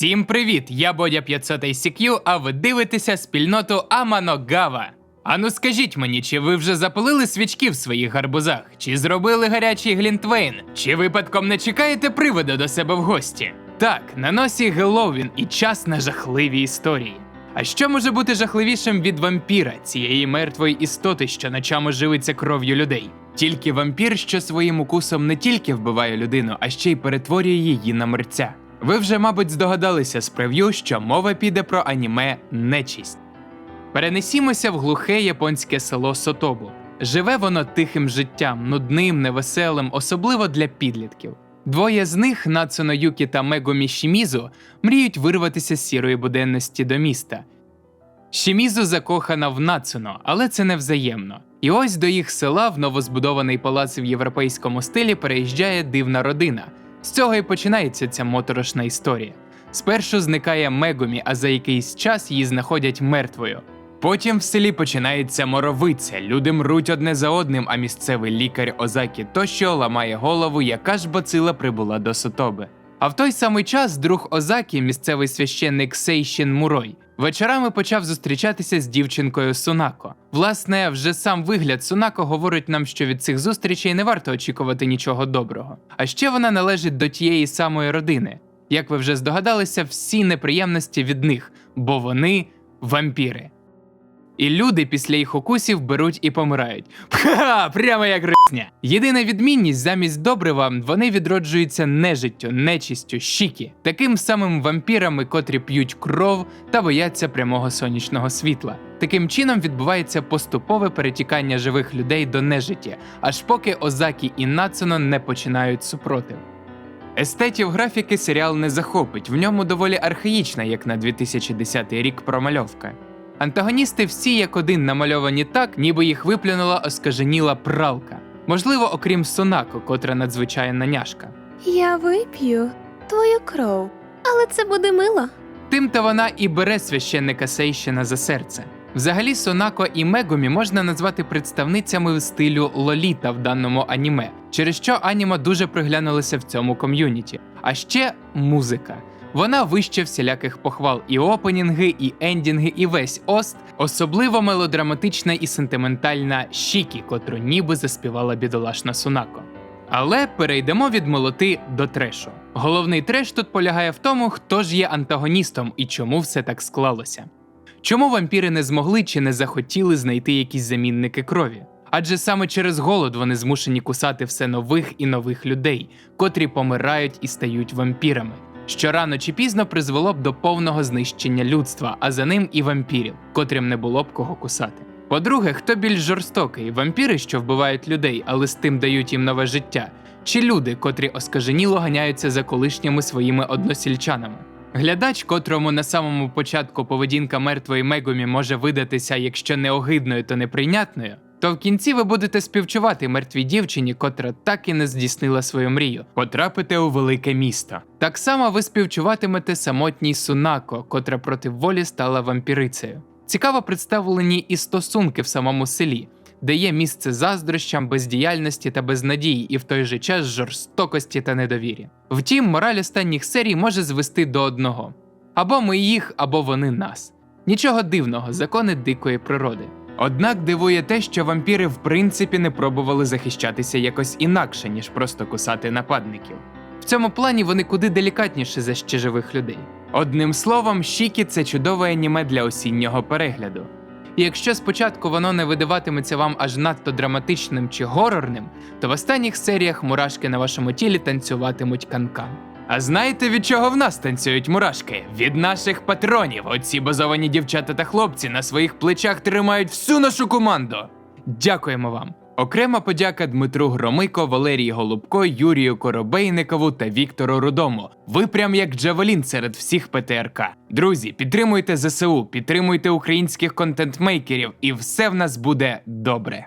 Всім привіт! Я Бодя 500 ICQ, а ви дивитеся спільноту Аманогава. Ану скажіть мені, чи ви вже запалили свічки в своїх гарбузах, чи зробили гарячий глінтвейн, чи випадком не чекаєте привода до себе в гості? Так, на носі Геловін і час на жахливі історії. А що може бути жахливішим від вампіра, цієї мертвої істоти, що ночами живиться кров'ю людей? Тільки вампір, що своїм укусом не тільки вбиває людину, а ще й перетворює її на мерця. Ви вже, мабуть, здогадалися з прев'ю, що мова піде про аніме Нечість. Перенесімося в глухе японське село Сотобу. Живе воно тихим життям, нудним, невеселим, особливо для підлітків. Двоє з них, Нацуно Юкі та Мегумі Шімізу, мріють вирватися з сірої буденності до міста. Шімізу закохана в Нацуно, але це не взаємно. І ось до їх села в новозбудований палац в європейському стилі переїжджає дивна родина. З цього і починається ця моторошна історія. Спершу зникає Мегумі, а за якийсь час її знаходять мертвою. Потім в селі починається моровиця, люди мруть одне за одним, а місцевий лікар Озакі тощо ламає голову, яка ж бацила прибула до Сотоби. А в той самий час друг Озакі, місцевий священник Сейшін Мурой, вечорами почав зустрічатися з дівчинкою Сунако. Власне, вже сам вигляд Сунако говорить нам, що від цих зустрічей не варто очікувати нічого доброго. А ще вона належить до тієї самої родини. Як ви вже здогадалися, всі неприємності від них, бо вони вампіри. І люди після їх укусів беруть і помирають. Ха, прямо як рисня. Єдина відмінність замість добрива вони відроджуються нежиттю, нечистю, щіки, таким самим вампірами, котрі п'ють кров та бояться прямого сонячного світла. Таким чином відбувається поступове перетікання живих людей до нежиття, аж поки Озакі і Нацуно не починають супротив. Естетів графіки серіал не захопить, в ньому доволі архаїчна, як на 2010 рік промальовка. Антагоністи всі як один намальовані так, ніби їх виплюнула оскаженіла пралка. Можливо, окрім Сунако, котра надзвичайна няшка. Я вип'ю твою кров, але це буде мило. Тим-то вона і бере священника Сейщина за серце. Взагалі, Сонако і Мегумі можна назвати представницями стилю Лоліта в даному аніме, через що аніма дуже приглянулися в цьому ком'юніті. А ще музика. Вона вище всіляких похвал і опенінги, і ендінги, і весь ост, особливо мелодраматична і сентиментальна Шікі, котру ніби заспівала бідолашна Сунако. Але перейдемо від молоти до трешу. Головний треш тут полягає в тому, хто ж є антагоністом і чому все так склалося. Чому вампіри не змогли чи не захотіли знайти якісь замінники крові? Адже саме через голод вони змушені кусати все нових і нових людей, котрі помирають і стають вампірами, що рано чи пізно призвело б до повного знищення людства, а за ним і вампірів, котрим не було б кого кусати. По-друге, хто більш жорстокий вампіри, що вбивають людей, але з тим дають їм нове життя, чи люди, котрі оскаженіло ганяються за колишніми своїми односільчанами. Глядач, котрому на самому початку поведінка мертвої Мегумі може видатися, якщо не огидною, то неприйнятною, то в кінці ви будете співчувати мертвій дівчині, котра так і не здійснила свою мрію потрапити у велике місто. Так само ви співчуватимете самотній Сунако, котра проти волі стала вампірицею. Цікаво представлені і стосунки в самому селі, де є місце заздрощам, бездіяльності та безнадії, і в той же час жорстокості та недовірі. Втім, мораль останніх серій може звести до одного: або ми їх, або вони нас. Нічого дивного, закони дикої природи. Однак дивує те, що вампіри в принципі не пробували захищатися якось інакше, ніж просто кусати нападників. В цьому плані вони куди делікатніші за ще живих людей. Одним словом, Шікі це чудове аніме для осіннього перегляду. І якщо спочатку воно не видаватиметься вам аж надто драматичним чи горорним, то в останніх серіях мурашки на вашому тілі танцюватимуть канкан. А знаєте, від чого в нас танцюють мурашки? Від наших патронів. Оці базовані дівчата та хлопці на своїх плечах тримають всю нашу команду. Дякуємо вам. Окрема подяка Дмитру Громико, Валерії Голубко, Юрію Коробейникову та Віктору Рудому. Ви прям як Джавелін серед всіх ПТРК. Друзі, підтримуйте ЗСУ, підтримуйте українських контентмейкерів, і все в нас буде добре.